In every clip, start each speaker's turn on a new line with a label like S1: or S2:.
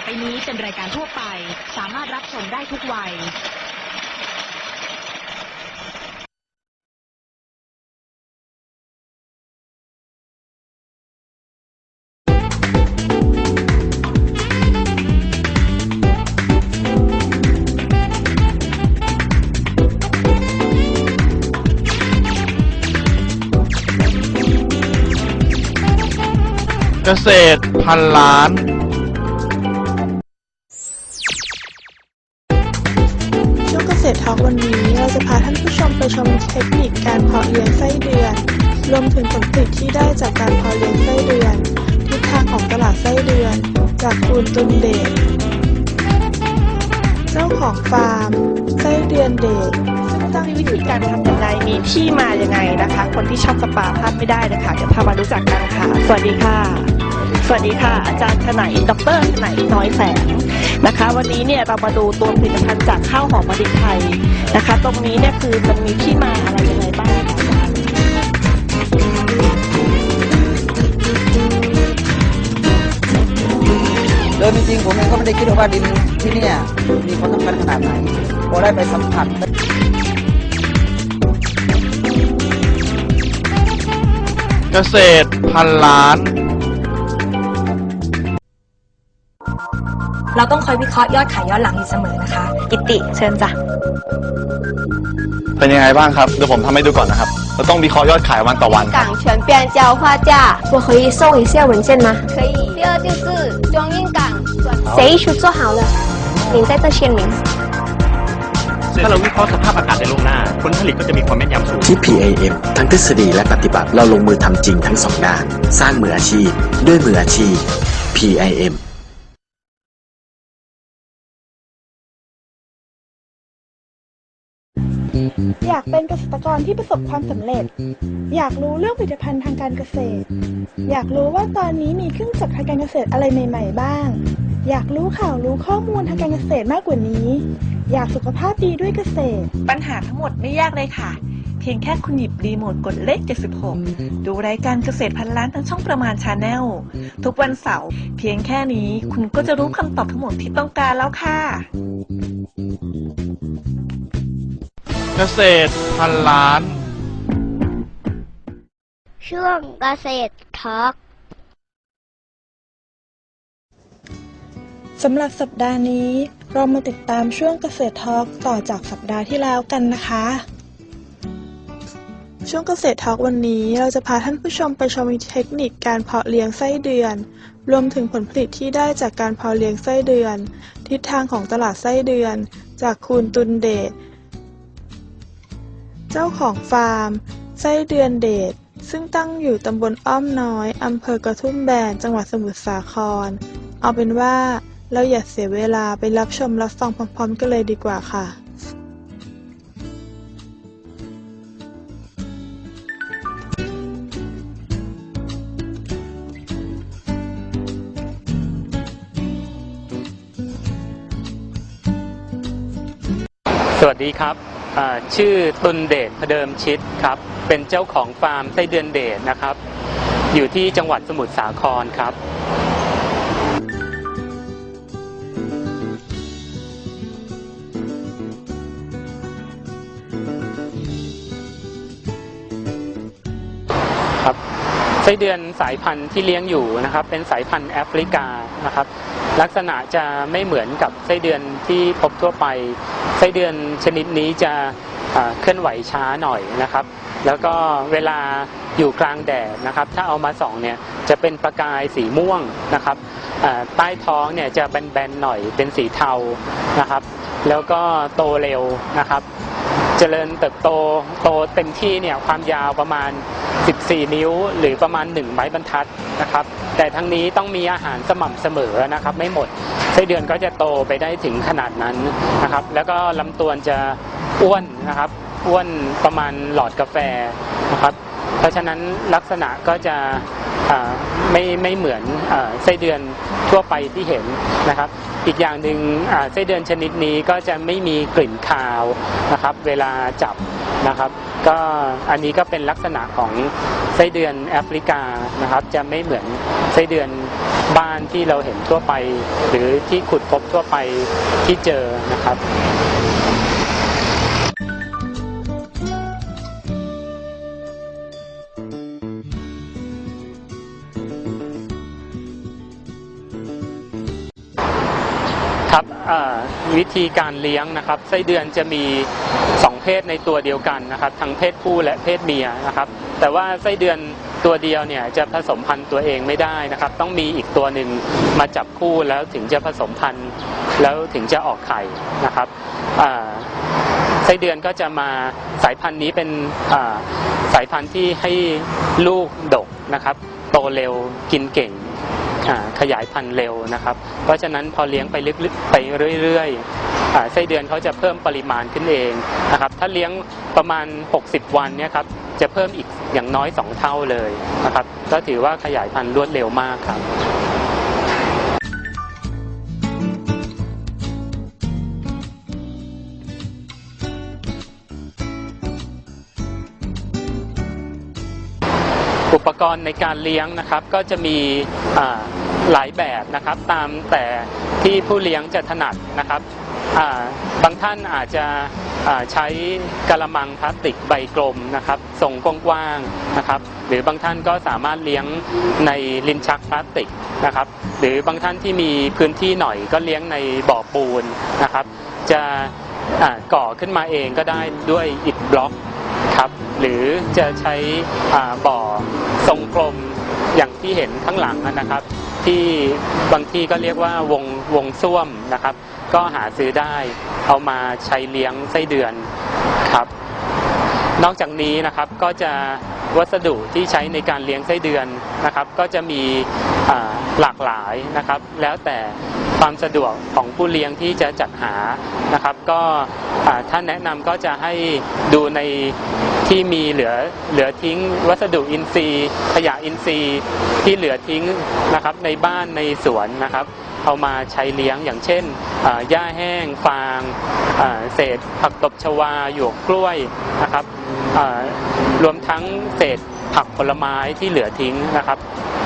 S1: อไปนี้เป็นรายการทั่วไป สามารถรับชมได้ทุกวัย
S2: เกษตรพันล้าน
S3: มีที่มายังไงนะ
S4: คะ คนที่ชอบสปาพลาดไม่ได้นะคะเดี๋ยวพามารู้จักกันค่ะ สวัสดีค่ะ สวัสดีค่ะ อาจารย์ขไหนดรขไหนน้อยแสงนะคะ วันนี้เนี่ยเรามาดูตัวผลิตภัณฑ์จากข้าวหอมมะลิไทยนะคะ ตรงนี้เนี่ยคือมันมีที่มาอะไรยังไงบ้างคะอาจารย์
S5: เดิมจริงผมเองก็ไม่ได้คิดว่าดินที่นี่มีความสำคัญขนาดไหนพอได้ไปสัมผัส
S2: เกษตรพันล้าน
S6: เราต้องคอยวิเคราะห์ยอดขายย้อนหลังอยู่เสมอนะคะ กิติเชิญจ้ะ
S2: เป็นยังไงบ้างครับ เดี๋ยวผมทำให้ดูก่อนนะครับ เราต้องวิเคราะห์ยอดขายวันต่อวันครับ
S7: 港全变交划价
S6: 我可以送一下文件吗？
S7: 可以。第二就是中印港转
S6: 谁去做好了？您在这签名。
S8: ถ้าเราวิเคราะห์สภาพอากาศในล่วงหน้า ผลผลิตก็จะมีความแม่นยำสูง
S9: ที่ PAM ทั้งทฤษฎีและปฏิบัติเราลงมือทำจริงทั้งสองด้าน สร้างมืออาชีพ ด้วยมืออาชีพ PIM
S3: อยากเป็นเกษตรกรที่ประสบความสำเร็จ อยากรู้เรื่องผลิตภัณฑ์ทางการเกษตร อยากรู้ว่าตอนนี้มีเครื่องจักรทางการเกษตรอะไรใหม่ ๆ บ้าง อยากรู้ข่าวรู้ข้อมูลทางการเกษตรมากกว่านี้ อยากสุขภาพดีด้วยเกษตร
S4: ปัญหาทั้งหมดไม่ยากเลยค่ะ เพียงแค่คุณหยิบรีโมทกดเลข 76 ดูรายการเกษตรพันล้านทางช่องประมาณชาแนล ทุกวันเสาร์เพียงแค่นี้คุณก็จะรู้คำตอบทั้งหมดที่ต้องการแล้วค่ะ
S2: เกษตรพันล้าน
S7: ช่วงเกษตรทอล์ก
S3: สำหรับสัปดาห์นี้ เรามาติดตามช่วงเกษตรทอล์กต่อจากสัปดาห์ที่แล้วกันนะคะ ช่วงเกษตรทอล์กวันนี้เราจะพาท่านผู้ชมไปชมเทคนิคการเพาะเลี้ยงไส้เดือน รวมถึงผลผลิตที่ได้จากการเพาะเลี้ยงไส้เดือน ทิศทางของตลาดไส้เดือน จากคุณตุนเดชเจ้าของฟาร์ม ไส้เดือนเดชซึ่งตั้งอยู่ตำบลอ้อมน้อยอำเภอกระทุ่มแบนจังหวัดสมุทรสาคร เอาเป็นว่า เราอย่าเสียเวลาไปรับชมรับฟังพร้อมๆกันเลยดีกว่าค่ะ
S8: สวัสดีครับ ชื่อตุลเดชพเดิมชิดครับ เป็นเจ้าของฟาร์มไส้เดือนเดชนะครับ อยู่ที่จังหวัดสมุทรสาครครับ ไส้เดือนสายพันธุ์ที่เลี้ยงอยู่นะครับ เป็นสายพันธุ์แอฟริกานะครับ ลักษณะจะไม่เหมือนกับไส้เดือนที่พบทั่วไป ไส้เดือนชนิดนี้จะเคลื่อนไหวช้าหน่อยนะครับ แล้วก็เวลาอยู่กลางแดดนะครับ ถ้าเอามาส่องเนี่ยจะเป็นประกายสีม่วงนะครับใต้ท้องเนี่ยจะแบนๆหน่อยเป็นสีเทานะครับ แล้วก็โตเร็วนะครับ เจริญเติบโตโตเต็มที่เนี่ยความยาวประมาณ 14 นิ้ว หรือประมาณ 1 ไม้บรรทัดนะครับ แต่ทั้งนี้ต้องมีอาหารสม่ำเสมอนะครับ ไม่หมดไส้เดือนก็จะโตไปได้ถึงขนาดนั้นนะครับ แล้วก็ลำตัวจะอ้วนนะครับอ้วนประมาณหลอดกาแฟนะครับ เพราะฉะนั้นลักษณะก็จะ ไม่ไม่เหมือนไส้เดือนทั่วไปที่เห็นนะครับ อีกอย่างหนึ่งอ่าไส้เดือนชนิดนี้ก็จะไม่มีกลิ่นคาวนะครับ เวลาจับนะครับ ก็อันนี้ก็เป็นลักษณะของไส้เดือนแอฟริกานะครับ จะไม่เหมือนไส้เดือนบ้านที่เราเห็นทั่วไป หรือที่ขุดพบทั่วไปที่เจอนะครับ วิธีการเลี้ยงนะครับ ไส้เดือนจะมีสองเพศในตัวเดียวกันนะครับ ทั้งเพศผู้และเพศเมียนะครับ แต่ว่าไส้เดือนตัวเดียวเนี่ยจะผสมพันธุ์ตัวเองไม่ได้นะครับ ต้องมีอีกตัวหนึ่งมาจับคู่แล้วถึงจะผสมพันธุ์แล้วถึงจะออกไข่นะครับไส้เดือนก็จะมาสายพันธุ์นี้เป็นสายพันธุ์ที่ให้ลูกดกนะครับ โตเร็วกินเก่ง ขยายพันธุ์เร็วนะครับ เพราะฉะนั้นพอเลี้ยงไปลึกๆไปเรื่อยๆไส้เดือนเขาจะเพิ่มปริมาณขึ้นเองนะครับถ้าเลี้ยงประมาณ 60 วันเนี่ยครับจะเพิ่มอีกอย่างน้อย 2 เท่าเลยนะครับก็ถือว่าขยายพันธุ์รวดเร็วมากครับ กรณ์ในการเลี้ยงนะครับก็จะมีหลายแบบนะครับตามแต่ที่ผู้เลี้ยงจะถนัดนะครับบางท่านอาจจะใช้กระมังพลาสติกใบกลมนะครับทรงกว้างๆนะครับ หรือบางท่านก็สามารถเลี้ยงในลิ้นชักพลาสติกนะครับ หรือบางท่านที่มีพื้นที่หน่อยก็เลี้ยงในบ่อปูนนะครับ จะก่อขึ้นมาเองก็ได้ด้วยอิฐบล็อกครับ หรือจะใช้บ่อ ทรงกลมอย่างที่เห็นข้างหลังนะครับ ที่บางที่ก็เรียกว่าวงวงส้วมนะครับ ก็หาซื้อได้เอามาใช้เลี้ยงไส้เดือนครับ นอกจากนี้นะครับก็จะวัสดุที่ใช้ในการเลี้ยงไส้เดือนนะครับ ก็จะมีหลากหลายนะครับ แล้วแต่ ความสะดวกของผู้เลี้ยงที่จะจัดหานะครับ ก็ท่านแนะนำก็จะให้ดูในที่มีเหลือเหลือทิ้งวัสดุอินทรีย์ ขยะอินทรีย์ที่เหลือทิ้งนะครับในบ้านในสวนนะครับเอามาใช้เลี้ยงอย่างเช่นหญ้าแห้ง ฟางเศษผักตบชวาหยวกกล้วยนะครับรวมทั้งเศษ ผักผลไม้ที่เหลือทิ้งนะครับ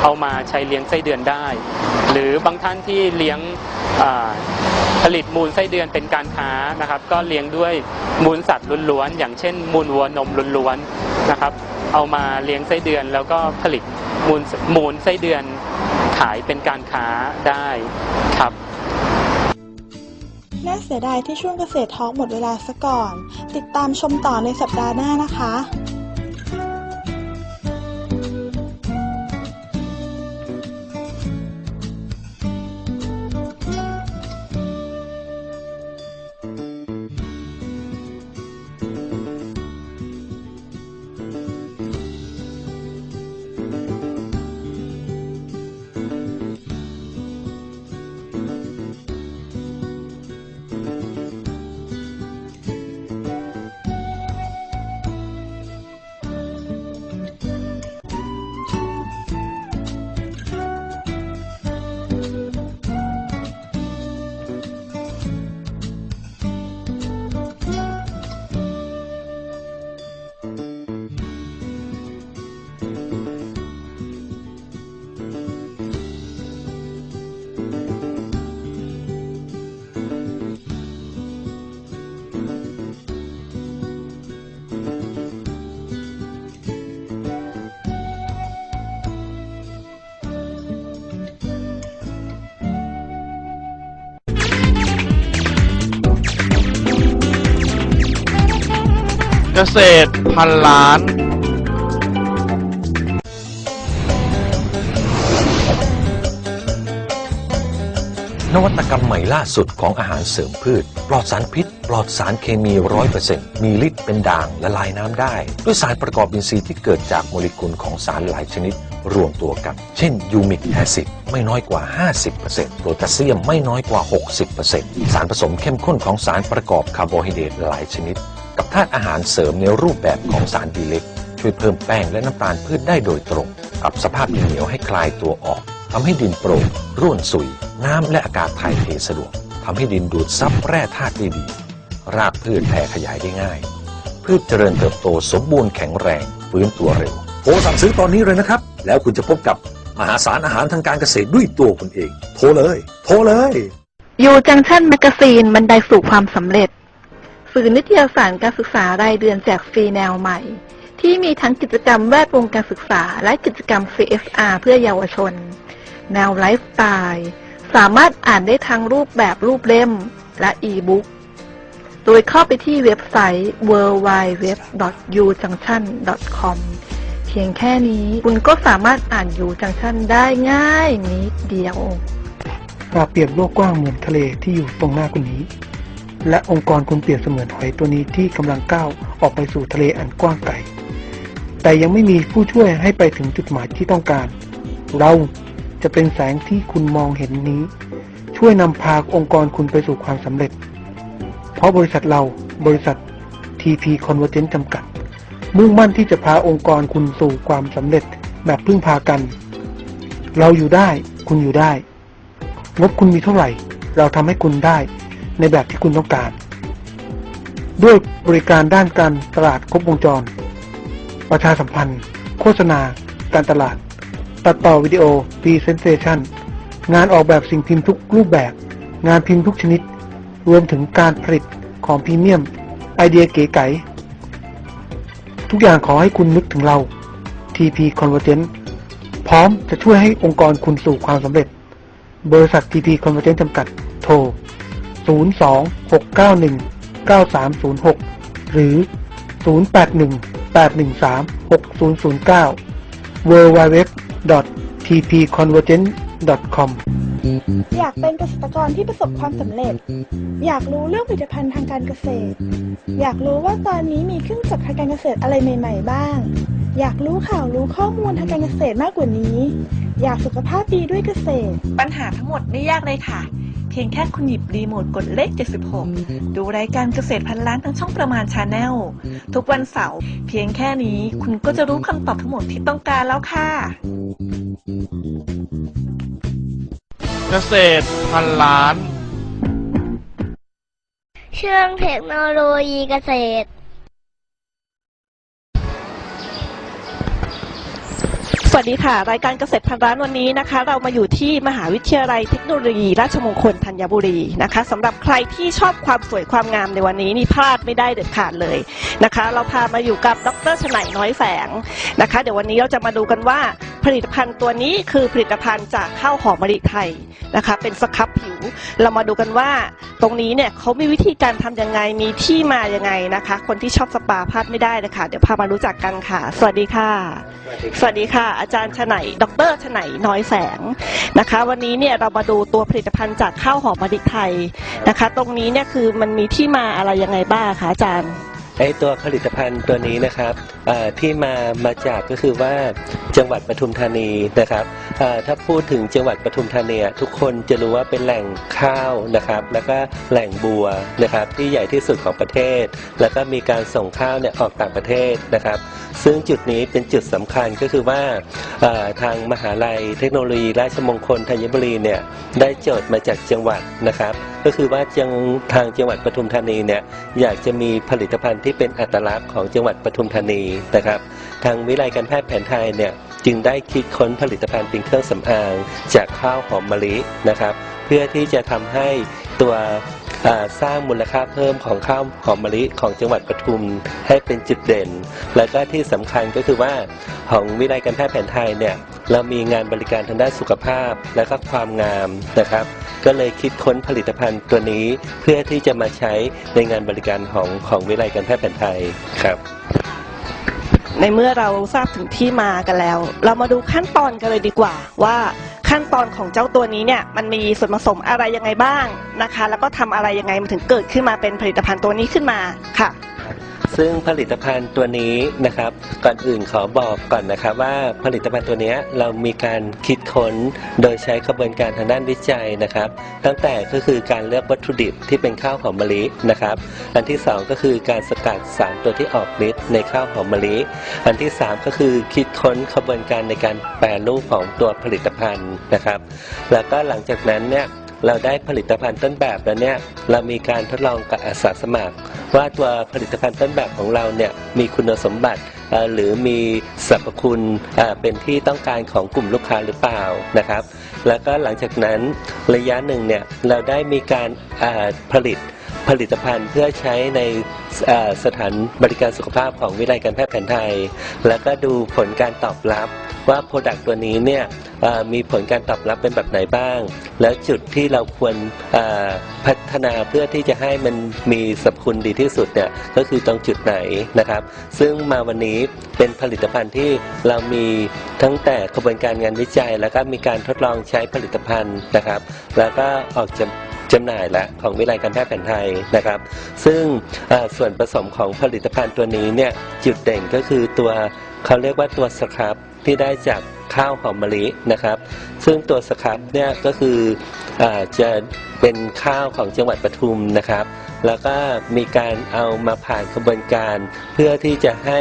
S8: เอามาใช้เลี้ยงไส้เดือนได้ หรือบางท่านที่เลี้ยงผลิตมูลไส้เดือนเป็นการค้านะครับ ก็เลี้ยงด้วยมูลสัตว์ล้วนๆอย่างเช่น มูลวัวนมล้วนๆนะครับ เอามาเลี้ยงไส้เดือนแล้วก็ผลิตมูลมูลไส้เดือนขายเป็นการค้าได้ครับ
S3: น่าเสียดายที่ช่วงเกษตรท้อล์กหมดเวลาซะก่อน ติดตามชมต่อในสัปดาห์หน้านะคะ
S2: เกษตรพันล้าน
S10: นวัตกรรมใหม่ล่าสุดของอาหารเสริมพืช ปลอดสารพิษ ปลอดสารเคมีร้อยเปอร์เซ็นต์มีฤทธิ์เป็นด่างละลายน้ำได้ ด้วยสารประกอบอินทรีย์ที่เกิดจากโมเลกุลของสารหลายชนิด รวมตัวกัน เช่นยูมิกแอซิดไม่น้อยกว่า 50%โพแทสเซียมไม่น้อยกว่า 60%สารผสมเข้มข้นของสารประกอบคาร์โบไฮเดรตหลายชนิด กับธาตุอาหารเสริมในรูปแบบของสารดีเล็ก ช่วยเพิ่มแป้งและน้ำตาลพืชได้โดยตรง ปรับสภาพดินเหนียวให้คลายตัวออกทำให้ดินโปร่งร่วนสุย น้ำและอากาศถ่ายเทสะดวกทำให้ดินดูดซับแร่ธาตุได้ดี รากพืชแผ่ขยายได้ง่าย พืชเจริญเติบโตสมบูรณ์แข็งแรงฟื้นตัวเร็วโทรสั่งซื้อตอนนี้เลยนะครับ แล้วคุณจะพบกับมหาศาลอาหารทางการเกษตรด้วยตัวคุณเอง โทรเลย โทรเลย
S4: ยูจังชั่นแมกกาซีนบันไดสู่ความสำเร็จ สื่อนิตยสารการศึกษารายเดือนแจกฟรีแนวใหม่ ที่มีทั้งกิจกรรมแวดวงการศึกษา และกิจกรรม CSR เพื่อเยาวชน แนวไลฟ์สไตล์สามารถอ่านได้ทั้งรูปแบบรูปเล่มและอีบุ๊กโดยเข้าไปที่เว็บไซต์ www.ujunction.com เพียงแค่นี้คุณก็สามารถอ่านยูจังชันได้ง่ายนิดเดียว
S11: ปราเปรียบโลกกว้างเหมือนทะเลที่อยู่ตรงหน้าคุณนี้ และองค์กรคุณเปรียบเสมือนหอยตัวนี้ที่กำลังก้าวออกไปสู่ทะเลอันกว้างไกล แต่ยังไม่มีผู้ช่วยให้ไปถึงจุดหมายที่ต้องการ เราจะเป็นแสงที่คุณมองเห็นนี้ ช่วยนำพาองค์กรคุณไปสู่ความสำเร็จ เพราะบริษัทเราบริษัท TP Convergent จำกัด มุ่งมั่นที่จะพาองค์กรคุณสู่ความสำเร็จแบบพึ่งพากัน เราอยู่ได้ คุณอยู่ได้ งบคุณมีเท่าไหร่ เราทำให้คุณได้ ในแบบที่คุณต้องการ ด้วยบริการด้านการตลาดครบวงจร ประชาสัมพันธ์ โฆษณา การตลาด ตัดต่อวิดีโอ Presentation งานออกแบบสิ่งพิมพ์ทุกรูปแบบ งานพิมพ์ทุกชนิด รวมถึงการผลิตของพรีเมียม ไอเดียเก๋ไก๋ทุกอย่างขอให้คุณนึกถึงเรา TP Convergent พร้อมจะช่วยให้องค์กรคุณสู่ความสำเร็จ บริษัท TP Convergent จำกัด 026919306 หรือ 0818136009 www.tpconvergent.com
S3: อยากเป็นเกษตรกรที่ประสบความสำเร็จ อยากรู้เรื่องผลิตภัณฑ์ทางการเกษตร อยากรู้ว่าตอนนี้มีเครื่องจักรทางการเกษตรอะไรใหม่ ๆ บ้าง อยากรู้ข่าวรู้ข้อมูลทางการเกษตรมากกว่านี้ อยากสุขภาพดีด้วยเกษตร
S4: ปัญหาทั้งหมดไม่ยากเลยค่ะเพียงแค่คุณหยิบรีโมทกดเลข 76 ดูรายการเกษตรพันล้านทั้งช่องประมาณชาแนลทุกวันเสาร์เพียงแค่นี้คุณก็จะรู้คำตอบทั้งหมดที่ต้องการแล้วค่ะ
S2: เกษตรพันล้าน
S7: เชื่องเทคโนโลยีเกษตร
S4: สวัสดีค่ะ รายการเกษตรพันร้านวันนี้นะคะ เรามาอยู่ที่มหาวิทยาลัยเทคโนโลยี ราชมงคลธัญบุรีนะคะสำหรับใครที่ชอบความสวยความงามในวันนี้นี่พลาดไม่ได้เด็ดขาดเลยนะคะ เราพามาอยู่กับดรชนัยน้อยแสงนะคะ เดี๋ยววันนี้เราจะมาดูกันว่าผลิตภัณฑ์ตัวนี้คือผลิตภัณฑ์จากข้าวหอมมะลิไทยนะคะ เป็นสครับผิว เรามาดูกันว่าตรงนี้เนี่ยเขามีวิธีการทำยังไงมีที่มายังไงนะคะ คนที่ชอบสปาพลาดไม่ได้เลยค่ะเดี๋ยวพามารู้จักกันค่ะ สวัสดีค่ะ สวัสดีค่ะอาจารย์ชนัยดรชนัยน้อยแสงนะคะ วันนี้เนี่ยเรามาดูตัวผลิตภัณฑ์จากข้าวหอมมะลิไทยนะคะ ตรงนี้เนี่ยคือมันมีที่มาอะไรยังไงบ้างคะอาจารย์
S12: ไอตัวผลิตภัณฑ์ตัวนี้นะครับที่มามาจากก็คือว่า จังหวัดปทุมธานีนะครับถ้าพูดถึงจังหวัดปทุมธานีทุกคนจะรู้ว่าเป็นแหล่งข้าวนะครับ แล้วก็แหล่งบัวนะครับที่ใหญ่ที่สุดของประเทศ แล้วก็มีการส่งข้าวเนี่ยออกต่างประเทศนะครับ ซึ่งจุดนี้เป็นจุดสำคัญก็คือว่าทางมหาลัยเทคโนโลยีราชมงคลธัญบุรีเนี่ยได้โจทย์มาจากจังหวัดนะครับก็คือว่าจังทางจังหวัดปทุมธานีเนี่ยอยากจะมีผลิตภัณฑ์ที่เป็นอัตลักษณ์ของจังหวัดปทุมธานีนะครับ ทางวิไลการแพทย์แผนไทยเนี่ยจึงได้คิดค้นผลิตภัณฑ์เป็นเครื่องสำอาง จากข้าวหอมมะลินะครับ เพื่อที่จะทำให้ตัวสร้างมูลค่าเพิ่มของข้าวหอมมะลิของจังหวัดปทุมให้เป็นจุดเด่น และก็ที่สำคัญก็คือว่าของวิไลการแพทย์แผนไทยเนี่ยเรามีงานบริการทางด้านสุขภาพและก็ความงามนะครับ ก็เลยคิดค้นผลิตภัณฑ์ตัวนี้เพื่อที่จะมาใช้ในงานบริการของของวิไลการแพทย์แผนไทยครับ
S4: ในเมื่อเราทราบถึงที่มากันแล้ว เรามาดูขั้นตอนกันเลยดีกว่า ว่าขั้นตอนของเจ้าตัวนี้เนี่ยมันมีส่วนผสมอะไรยังไงบ้างนะคะ แล้วก็ทำอะไรยังไงมันถึงเกิดขึ้นมาเป็นผลิตภัณฑ์ตัวนี้ขึ้นมาค่ะ
S12: ซึ่งผลิตภัณฑ์ตัวนี้นะครับ ก่อนอื่นขอบอกก่อนนะครับว่าผลิตภัณฑ์ตัวนี้เรามีการคิดค้นโดยใช้กระบวนการทางด้านวิจัยนะครับ ตั้งแต่ก็คือการเลือกวัตถุดิบที่เป็นข้าวหอมมะลินะครับ อันที่สองก็คือการสกัดสารตัวที่ออกฤทธิ์ในข้าวหอมมะลิ อันที่สามก็คือคิดค้นกระบวนการในการแปรรูปของตัวผลิตภัณฑ์นะครับ แล้วก็หลังจากนั้นเนี่ย เราได้ผลิตภัณฑ์ต้นแบบแล้วเนี่ยเรามีการทดลองกับอาสาสมัคร ว่าตัวผลิตภัณฑ์ต้นแบบของเราเนี่ยมีคุณสมบัติหรือมีสรรพคุณเป็นที่ต้องการของกลุ่มลูกค้าหรือเปล่านะครับ แล้วก็หลังจากนั้นระยะหนึ่งเนี่ยเราได้มีการผลิต ผลิตภัณฑ์เพื่อใช้ในสถานบริการสุขภาพของวิทยาลัยการแพทย์แผนไทย แล้วก็ดูผลการตอบรับว่าโปรดักต์ตัวนี้เนี่ยมีผลการตอบรับเป็นแบบไหนบ้าง แล้วจุดที่เราควรพัฒนาเพื่อที่จะให้มันมีสรรพคุณดีที่สุดเนี่ยก็คือตรงจุดไหนนะครับ ซึ่งมาวันนี้เป็นผลิตภัณฑ์ที่เรามีทั้งแต่กระบวนการงานวิจัย แล้วก็มีการทดลองใช้ผลิตภัณฑ์นะครับ แล้วก็ออกจำ จำหน่ายและของวิทยาลัยการแพทย์แผนไทยนะครับ ซึ่งส่วนผสมของผลิตภัณฑ์ตัวนี้เนี่ยจุดเด่นก็คือตัวเขาเรียกว่าตัวสครับที่ได้จากข้าวหอมมะลินะครับ ซึ่งตัวสครับเนี่ยก็คืออจะเป็นข้าวของจังหวัดปทุมนะครับ แล้วก็มีการเอามาผ่านกระบวนการ เพื่อที่จะให้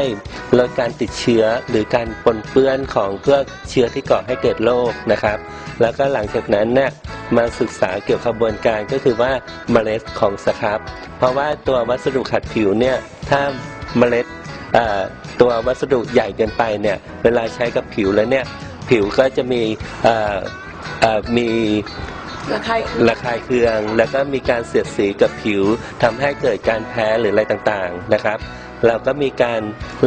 S12: ลดการติดเชื้อหรือการปนเปื้อนของเพื่อเชื้อที่ก่อให้เกิดโรคนะครับ แล้วก็หลังจากนั้นเนี่ย มาศึกษาเกี่ยวกับกระบวนการก็คือว่าเมล็ดของสครับ เพราะว่าตัววัสดุขัดผิวเนี่ยถ้าเมล็ดเอ่อตัววัสดุใหญ่เกินไปเนี่ยเวลาใช้กับผิวแล้วเนี่ยผิวก็จะมีเอ่อเอ่อมี
S4: ระคาย
S12: ระคายเคือง แล้วก็มีการเสียดสีกับผิวทำให้เกิดการแพ้หรืออะไรต่างๆนะครับ เราก็มีการ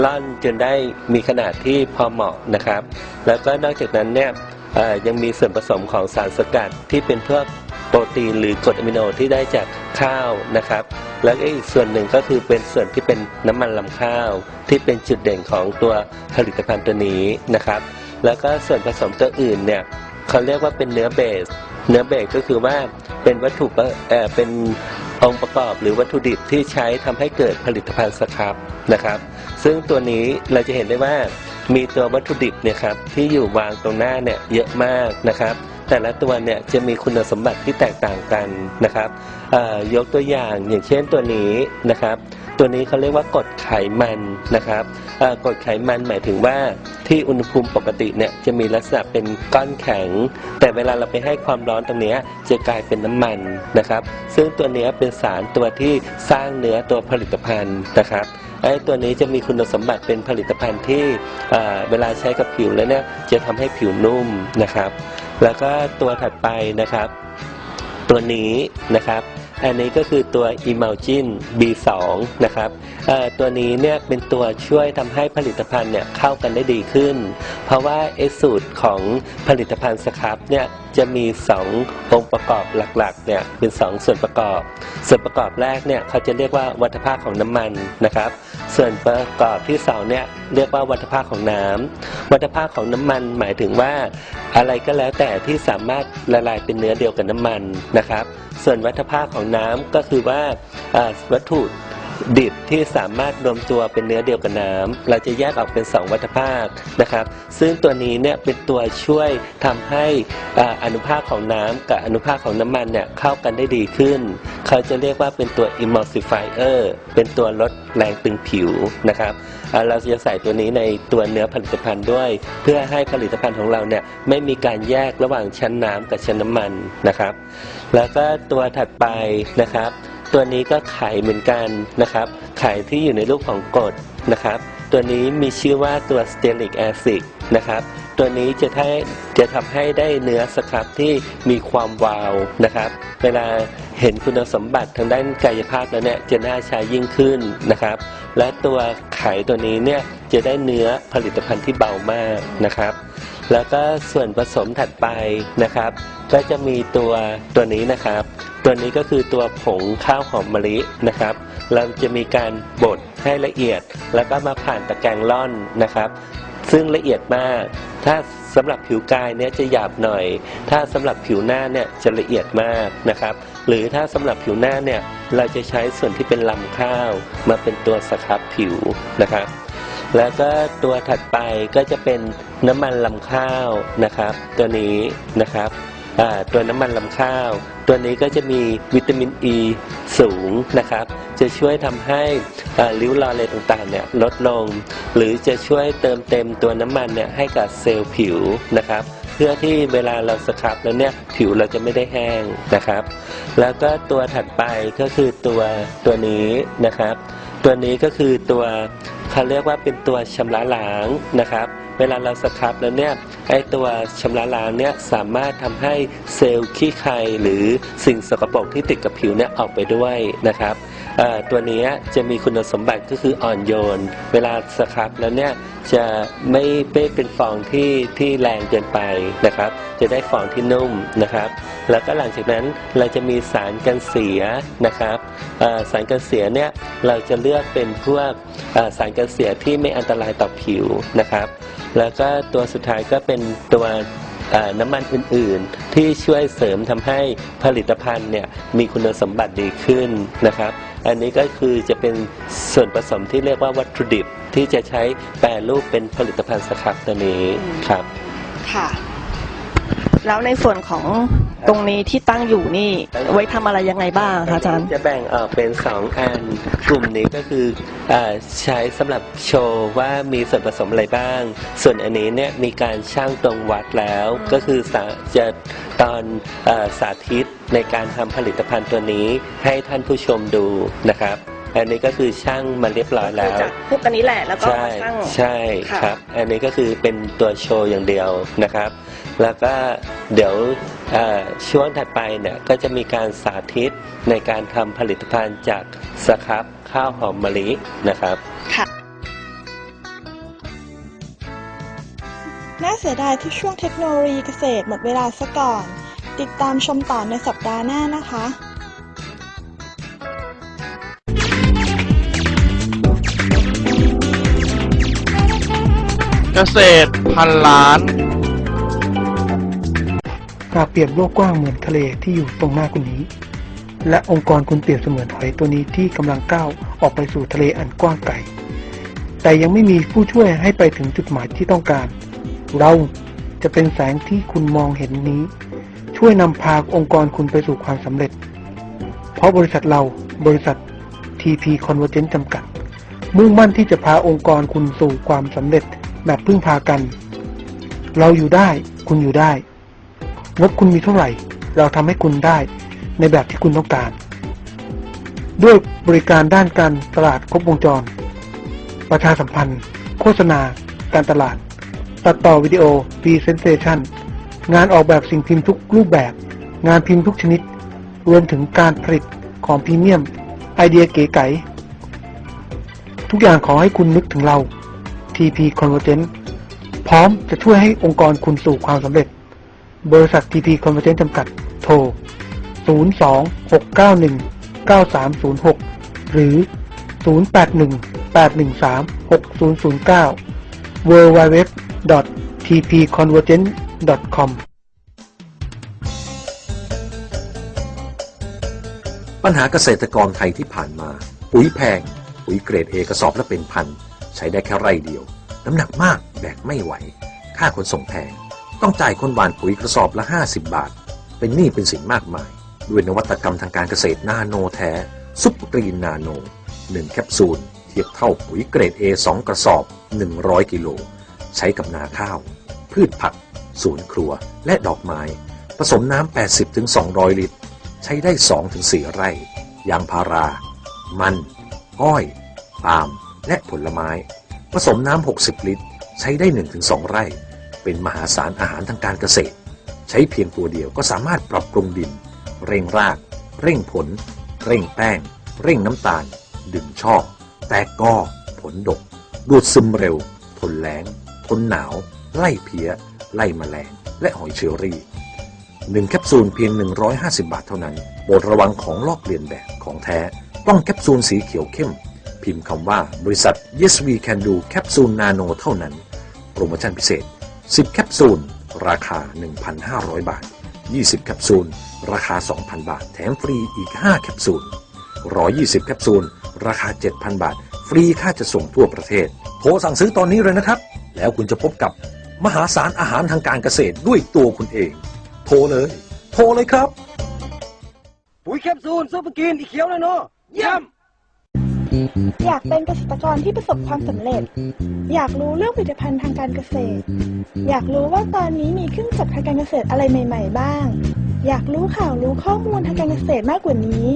S12: ล่อนจนได้มีขนาดที่พอเหมาะนะครับ แล้วก็นอกจากนั้นเนี่ยเอ่อ ยังมีส่วนผสมของสารสกัดที่เป็นพวกโปรตีนหรือกรดอะมิโนที่ได้จากข้าวนะครับ แล้วอีกส่วนหนึ่งก็คือเป็นส่วนที่เป็นน้ำมันลำข้าว ที่เป็นจุดเด่นของตัวผลิตภัณฑ์ตัวนี้นะครับ แล้วก็ส่วนผสมตัวอื่นเนี่ยเขาเรียกว่าเป็นเนื้อเบส เนื้อเบสก็คือว่าเป็นวัตถุเอ่อเป็นองค์ประกอบหรือวัตถุดิบที่ใช้ทำให้เกิดผลิตภัณฑ์สครับนะครับ ซึ่งตัวนี้เราจะเห็นได้ว่า มีตัววัตถุดิบเนี่ยครับที่อยู่วางตรงหน้าเนี่ยเยอะมากนะครับ แต่ละตัวเนี่ยจะมีคุณสมบัติที่แตกต่างกันนะครับยกตัวอย่างอย่างเช่นตัวนี้นะครับ ตัวนี้เขาเรียกว่ากรดไขมันนะครับกรดไขมันหมายถึงว่าที่อุณหภูมิปกติเนี่ยจะมีลักษณะเป็นก้อนแข็ง แต่เวลาเราไปให้ความร้อนตรงเนี้ยจะกลายเป็นน้ำมันนะครับ ซึ่งตัวเนี้เป็นสารตัวที่สร้างเนื้อตัวผลิตภัณฑ์นะครับ อ้ตัวนี้จะมีคุณสมบัติเป็นผลิตภัณฑ์ที่เเวลาใช้กับผิวแล้วเนี่ยจะทำให้ผิวนุ่มนะครับ แล้วก็ตัวถัดไปนะครับ ตัวนี้นะครับ อันนี้ก็คือตัว Emulgin B2 นะครับตัวนี้เนี่ยเป็นตัวช่วยทำให้ผลิตภัณฑ์เนี่ยเข้ากันได้ดีขึ้น เพราะว่าไอ้สูตรของผลิตภัณฑ์สครับเนี่ยจะมี 2 องค์ประกอบหลักๆเนี่ยเป็น 2 ส่วนประกอบ ส่วนประกอบแรกเนี่ยเขาจะเรียกว่าวัฏภาคของน้ำมันนะครับ ส่วนประกอบที่สองเนี่ยเรียกว่าวัฏภาคของน้ำวัฏภาคของน้ำมันหมายถึงว่าอะไรก็แล้วแต่ที่สามารถละลายเป็นเนื้อเดียวกับน้ำมันนะครับ ส่วนวัฏภาคของน้ำก็คือว่าวัตถุดิบที่สามารถรวมตัวเป็นเนื้อเดียวกับน้ำเราจะแยกออกเป็น 2 วัฏภาคนะครับ ซึ่งตัวนี้เนี่ยเป็นตัวช่วยทำให้อาอนุภาคของน้ำกับอนุภาคของน้ำมันเนี่ยเข้ากันได้ดีขึ้น เขาจะเรียกว่าเป็นตัว emulsifier เป็นตัวลดแรงตึงผิวนะครับ เราจะใส่ตัวนี้ในตัวเนื้อผลิตภัณฑ์ด้วย เพื่อให้ผลิตภัณฑ์ของเราเนี่ยไม่มีการแยกระหว่างชั้นน้ำกับชั้นน้ำมันนะครับ แล้วก็ตัวถัดไปนะครับ ตัวนี้ก็ไข่เหมือนกันนะครับไข่ที่อยู่ในรูปของกรดนะครับ ตัวนี้มีชื่อว่าตัวสเตริกแอซิดนะครับ ตัวนี้จะให้จะทำให้ได้เนื้อสครับที่มีความวาวนะครับ เวลาเห็นคุณสมบัติทางด้านกายภาพแล้วเนี่ยจะน่าใช้ยิ่งขึ้นนะครับ และตัวไขตัวนี้เนี่ยจะได้เนื้อผลิตภัณฑ์ที่เบามากนะครับ แล้วก็ส่วนผสมถัดไปนะครับ ก็จะมีตัวตัวนี้นะครับ ตัวนี้ก็คือตัวผงข้าวหอมมะลินะครับ เราจะมีการบดให้ละเอียด แล้วก็มาผ่านตะแกรงล่อนนะครับ ซึ่งละเอียดมาก ถ้าสำหรับผิวกายเนี่ยจะหยาบหน่อย ถ้าสำหรับผิวหน้าเนี่ยจะละเอียดมากนะครับ หรือถ้าสำหรับผิวหน้าเนี่ยเราจะใช้ส่วนที่เป็นลำข้าวมาเป็นตัวสครับผิวนะครับแล้วก็ตัวถัดไปก็จะเป็นน้ำมันลำข้าวนะครับ ตัวนี้นะครับตัวน้ำมันลำข้าว ตัวนี้ก็จะมีวิตามินอ e ีสูงนะครับ จะช่วยทำให้ริ้วรอยอะไรต่างๆเนี่ยลดลง หรือจะช่วยเติมเต็มตัวน้ำมันเนี่ยให้กับเซลล์ผิวนะครับเพื่อที่เวลาเราสครับแล้วเนี่ยผิวเราจะไม่ได้แห้งนะครับ แล้วก็ตัวถัดไปก็คือตัวตัวนี้นะครับ ตัวนี้ก็คือตัว เขาเรียกว่าเป็นตัวชำระล้างนะครับ เวลาเราสครับแล้วเนี่ยไอตัวชำระล้างเนี่ยสามารถทำให้เซลล์ขี้ไครหรือสิ่งสกปรกที่ติดกับผิวเนี่ยออกไปด้วยนะครับ ตัวนี้จะมีคุณสมบัติก็คืออ่อนโยน เวลาสครับแล้วเนี่ยจะไม่ไม่เป็นฟองที่ที่แรงเกินไปนะครับ จะได้ฟองที่นุ่มนะครับ แล้วก็หลังจากนั้นเราจะมีสารกันเสียนะครับสารกันเสียเนี่ยเราจะเลือกเป็นพวกเอ่อสารกันเสียที่ไม่อันตรายต่อผิวนะครับ แล้วก็ตัวสุดท้ายก็เป็นตัวน้ำมันอื่นๆ ที่ช่วยเสริมทำให้ผลิตภัณฑ์เนี่ยมีคุณสมบัติดีขึ้นนะครับ อันนี้ก็คือจะเป็นส่วนผสมที่เรียกว่าวัตถุดิบที่จะใช้แปรรูปเป็นผลิตภัณฑ์สครับตัวนี้ครับ
S4: ค่ะ แล้วในส่วนของ ตรงนี้ที่ตั้งอยู่นี่ไว้ทำอะไรยังไงบ้างคะอาจารย์
S12: จะแบ่งออกเป็นสองอันกลุ่มนี้ก็คืออาใช้สำหรับโชว์ว่ามีส่วนผสมอะไรบ้าง ส่วนอันนี้เนี่ยมีการช่างตรงวัดแล้วก็คือสาจะตอนอาสาธิตในการทำผลิตภัณฑ์ตัวนี้ให้ท่านผู้ชมดูนะครับอันนี้ก็คือช่างมาเรียบร้อยแล้ว
S4: จากพวกอันนี้แหละแล้วก็
S12: ใช่
S4: มาช่าง
S12: ใช่
S4: ค่ะ
S12: ครับ อันนี้ก็คือเป็นตัวโชว์อย่างเดียวนะครับ แล้วก็เดี๋ยวเอ่อช่วงถัดไปเนี่ยก็จะมีการสาธิตในการทำผลิตภัณฑ์จากสครับข้าวหอมมะลินะครับ
S3: น่าเสียดายที่ช่วงเทคโนโลยีเกษตรหมดเวลาซะก่อน ติดตามชมต่อในสัปดาห์หน้านะคะ
S2: เกษตรพันล้าน
S11: หากเปรียบโลกกว้างเหมือนทะเลที่อยู่ตรงหน้าคุณนี้ และองค์กรคุณเปรียบเสมือนหอยตัวนี้ที่กำลังก้าวออกไปสู่ทะเลอันกว้างไกล แต่ยังไม่มีผู้ช่วยให้ไปถึงจุดหมายที่ต้องการ เราจะเป็นแสงที่คุณมองเห็นนี้ ช่วยนำพาองค์กรคุณไปสู่ความสำเร็จ เพราะบริษัทเราบริษัท TP Convergence จำกัด มุ่งมั่นที่จะพาองค์กรคุณสู่ความสำเร็จแบบพึ่งพากัน เราอยู่ได้คุณอยู่ได้ งบคุณมีเท่าไหร่ เราทำให้คุณได้ในแบบที่คุณต้องการ ด้วยบริการด้านการตลาดครบวงจร ประชาสัมพันธ์ โฆษณา การตลาด ตัดต่อวิดีโอ Presentation งานออกแบบสิ่งพิมพ์ทุกรูปแบบ งานพิมพ์ทุกชนิด รวมถึงการผลิตของพรีเมียม ไอเดียเก๋ไก๋ทุกอย่างขอให้คุณนึกถึงเรา TP Convergence พร้อมจะช่วยให้องค์กรคุณสู่ความสำเร็จ บริษัท TP Convergence จำกัด โทร 026919306 หรือ 0818136009 www.tpconvergence.com
S10: ปัญหาเกษตรกรไทยที่ผ่านมา ปุ๋ยแพง ปุ๋ยเกรดเอกระสอบละเป็นพัน ใช้ได้แค่ไร่เดียว น้ำหนักมากแบกไม่ไหว ค่าขนส่งแพง ต้องจ่ายคนหวานปุ๋ยกระสอบละ 50 บาท เป็นหนี้เป็นสินมากมาย ด้วยนวัตกรรมทางการเกษตรนาโนแท้ ซุปเปอร์กรีนนาโน 1 แคปซูล เทียบเท่าปุ๋ยเกรด A 2 กระสอบ 100 กิโล ใช้กับนาข้าว พืชผัก สวนครัว และดอกไม้ ผสมน้ำ 80-200 ลิตร ใช้ได้ 2-4 ไร่ ยางพารา มัน อ้อย ปาล์ม และผลไม้ ผสมน้ำ 60 ลิตร ใช้ได้ 1-2 ไร่ เป็นมหาศาลอาหารทางการเกษตร ใช้เพียงตัวเดียวก็สามารถปรับปรุงดิน เร่งราก เร่งผล เร่งแป้ง เร่งน้ำตาล ดึงช่อแตกกอผลดก ดูดซึมเร็ว ทนแล้ง ทนหนาว ไล่เพี้ย ไล่แมลง และหอยเชอรี่หนึ่งแคปซูลเพียง 150 บาทเท่านั้นโปรดระวังของลอกเลียนแบบของแท้ ต้องแคปซูลสีเขียวเข้ม พิมพ์คำว่าบริษัท Yes We Can Do แคปซูลนาโนเท่านั้น โปรโมชั่นพิเศษ 10 แคปซูล ราคา 1,500 บาท 20 แคปซูล ราคา 2,000 บาท แถมฟรีอีก 5 แคปซูล 120 แคปซูล ราคา 7,000 บาท ฟรีค่าจะส่งทั่วประเทศ โทรสั่งซื้อตอนนี้เลยนะครับ แล้วคุณจะพบกับมหาศาลอาหารทางการเกษตรด้วยตัวคุณเอง โทรเลย โทรเลยครับ
S5: ปุ๋ยแคปซูลซุปเปอร์กรีนอีเขียวเลยเนาะเยี่ยม
S13: อยากเป็นเกษตรกรที่ประสบความสำเร็จ อยากรู้เรื่องผลิตภัณฑ์ทางการเกษตร อยากรู้ว่าตอนนี้มีเครื่องจักรทางการเกษตรอะไรใหม่ ๆ บ้าง อยากรู้ข่าวรู้ข้อมูลทางการเกษตรมากกว่านี้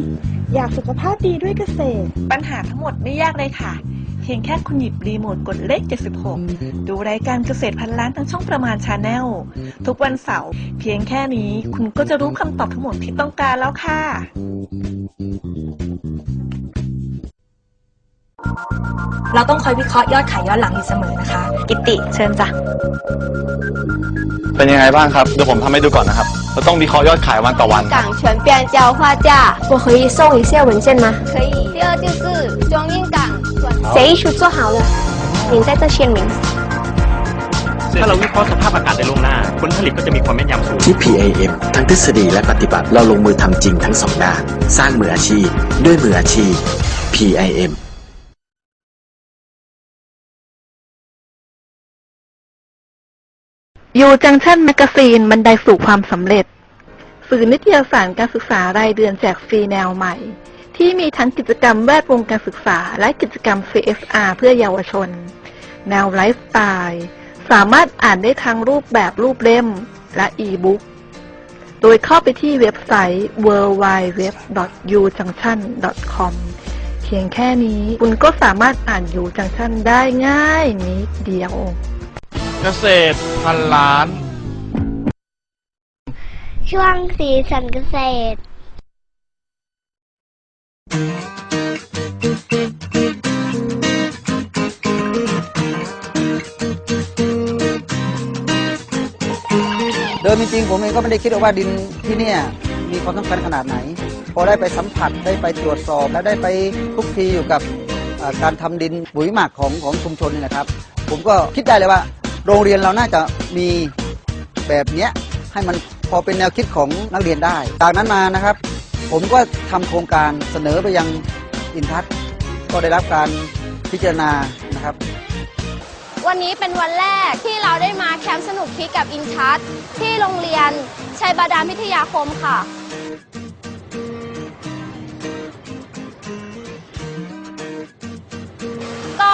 S13: อยากสุขภาพดีด้วยเกษตร
S14: ปัญหาทั้งหมดไม่ยากเลยค่ะ เพียงแค่คุณหยิบรีโมทกดเลข 76 ดูรายการเกษตรพันล้านทางช่องประมาณชาแนลทุกวันเสาร์เพียงแค่นี้คุณก็จะรู้คำตอบทั้งหมดที่ต้องการแล้วค่ะ
S6: เราต้องคอยวิเคราะห์ยอดขายย้อนหลังอยู่เสมอนะคะ กิติเชิญจ้ะ
S15: เป็นยังไงบ้างครับ เดี๋ยวผมทำให้ดูก่อนนะครับ เราต้องวิเคราะห์ยอดขายวันต่อวัน
S7: 港全编交划价
S6: 我可以送一些文件吗？
S7: 可以。第二就是中印港转
S6: 协议书做好了，您在这签名。
S16: ถ้าเราวิเคราะห์สภาพอากาศในล่วงหน้า ผลผลิตก็จะมีความแม่นยำสูง
S9: ที่ PAM ทั้งทฤษฎีและปฏิบัติเราลงมือทำจริงทั้งสองด้าน สร้างมืออาชีพ ด้วยมืออาชีพ PIM
S13: ยูจังชั่นแมกกาซีนบันไดสู่ความสำเร็จ สื่อนิตยสารการศึกษารายเดือนแจกฟรีแนวใหม่ ที่มีทั้งกิจกรรมแวดวงการศึกษา และกิจกรรม CSR เพื่อเยาวชน แนวไลฟ์สไตล์สามารถอ่านได้ทั้งรูปแบบรูปเล่มและอีบุ๊กโดยเข้าไปที่เว็บไซต์ www.ujunction.com เพียงแค่นี้คุณก็สามารถอ่านยูจังชั่นได้ง่ายนิดเดียว
S15: เกษตรพันล้าน
S7: ช่วงสีสันเกษตร
S5: เดิมจริงๆผมเองก็ไม่ได้คิดว่าดินที่เนี่ยมีความสำคัญขนาดไหน พอได้ไปสัมผัสได้ไปตรวจสอบและได้ไปคลุกคลีอยู่กับเอ่อการทำดินปุ๋ยหมักของของชุมชนนี่นะครับ ผมก็คิดได้เลยว่า โรงเรียนเราน่าจะมีแบบเนี้ยให้มันพอเป็นแนวคิดของนักเรียนได้ จากนั้นมานะครับ ผมก็ทำโครงการเสนอไปยังอินทัศก็ได้รับการพิจารณานะครับ
S7: วันนี้เป็นวันแรกที่เราได้มาแคมป์สนุกคิดกับอินทัศที่โรงเรียนชัยบาดาลพิทยาคมค่ะก็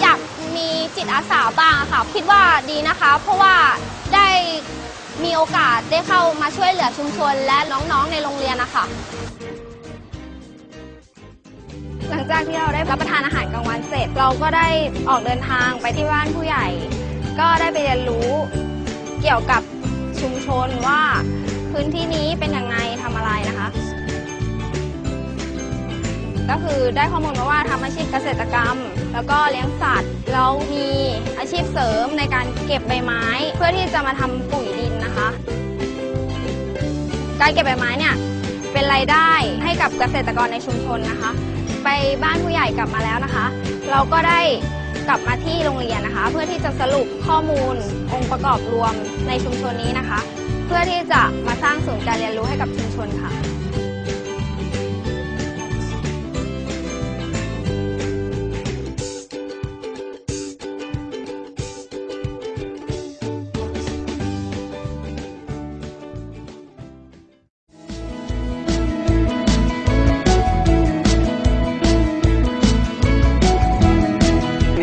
S7: อยาก มีจิตอาสาบ้างค่ะ คิดว่าดีนะคะ เพราะว่าได้มีโอกาสได้เข้ามาช่วยเหลือชุมชนและน้องๆในโรงเรียนนะคะ หลังจากที่เราได้รับประทานอาหารกลางวันเสร็จ เราก็ได้ออกเดินทางไปที่บ้านผู้ใหญ่ ก็ได้ไปเรียนรู้เกี่ยวกับชุมชนว่าพื้นที่นี้เป็นยังไงทำอะไรนะคะ ก็คือได้ข้อมูลมาว่าทำอาชีพเกษตรกรรมแล้วก็เลี้ยงสัตว์แล้วมีอาชีพเสริมในการเก็บใบไม้ เพื่อที่จะมาทำปุ๋ยดินนะคะ การเก็บใบไม้เนี่ยเป็นรายได้ให้กับเกษตรกรในชุมชนนะคะ ไปบ้านผู้ใหญ่กลับมาแล้วนะคะ เราก็ได้กลับมาที่โรงเรียนนะคะ เพื่อที่จะสรุปข้อมูลองค์ประกอบรวมในชุมชนนี้นะคะ เพื่อที่จะมาสร้างศูนย์การเรียนรู้ให้กับชุมชนค่ะ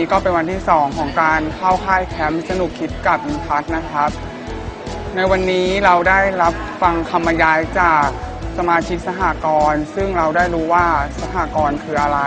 S17: นี้ก็เป็นวันที่ 2 ของการเข้าค่ายแคมป์สนุกคิดกับอินทัศน์นะครับ ในวันนี้เราได้รับฟังคำบรรยายจากสมาชิกสหกรณ์ ซึ่งเราได้รู้ว่าสหกรณ์คืออะไร